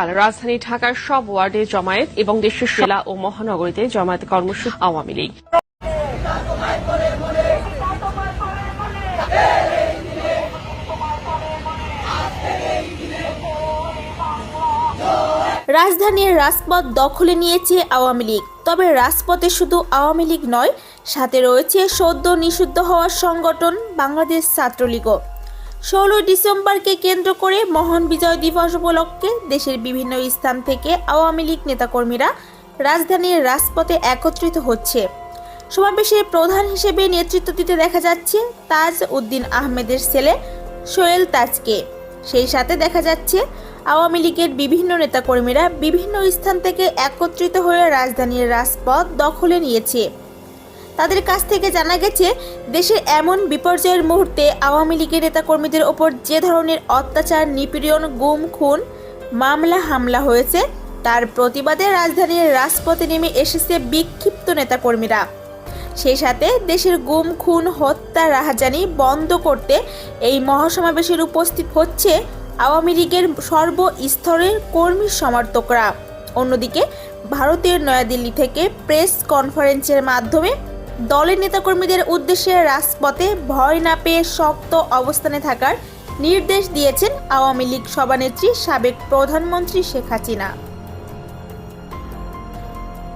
রাজধানী ঢাকার সব ওয়ার্ডে জমায়েত এবং দেশের জেলা ও মহানগরীতে জমায়েত কর্মসূচি আওয়ামী লীগ। রাজধানীর রাজপথ দখলে নিয়েছে আওয়ামী লীগ, তবে রাজপথে শুধু আওয়ামী লীগ নয়, সাথে রয়েছে সদ্য নিষিদ্ধ হওয়ার সংগঠন বাংলাদেশ ছাত্রলীগও। ষোলোই ডিসেম্বরকে কেন্দ্র করে মহান বিজয় দিবস উপলক্ষে দেশের বিভিন্ন স্থান থেকে আওয়ামী লীগ নেতাকর্মীরা রাজধানীর রাজপথে একত্রিত হচ্ছে। সমাবেশে প্রধান হিসেবে নেতৃত্ব দিতে দেখা যাচ্ছে তাজ উদ্দিন আহমেদের ছেলে সোহেল তাজকে। সেই সাথে দেখা যাচ্ছে আওয়ামী লীগের বিভিন্ন নেতাকর্মীরা বিভিন্ন স্থান থেকে একত্রিত হয়ে রাজধানীর রাজপথ দখলে নিয়েছে। তাদের কাছ থেকে জানা গেছে দেশের এমন বিপর্যয়ের মুহূর্তে আওয়ামী লীগের নেতাকর্মীদের ওপর যে ধরনের অত্যাচার, নিপীড়ন, গুম, খুন, মামলা, হামলা হয়েছে, তার প্রতিবাদে রাজধানীর রাজপথে নেমে এসেছে বিক্ষিপ্ত নেতাকর্মীরা। সেই সাথে দেশের গুম, খুন, হত্যা, রাহাজানি বন্ধ করতে এই মহাসমাবেশের উপস্থিত হচ্ছে আওয়ামী লীগের সর্বস্তরের কর্মী সমর্থকরা। অন্যদিকে, ভারতের নয়াদিল্লি থেকে প্রেস কনফারেন্সের মাধ্যমে দলের নেতাকর্মীদের উদ্দেশ্যে রাজপথে ভয় না পেয়ে শক্ত অবস্থানে থাকার নির্দেশ দিয়েছেন আওয়ামী লীগ সভানেত্রী সাবেক প্রধানমন্ত্রী শেখ হাসিনা।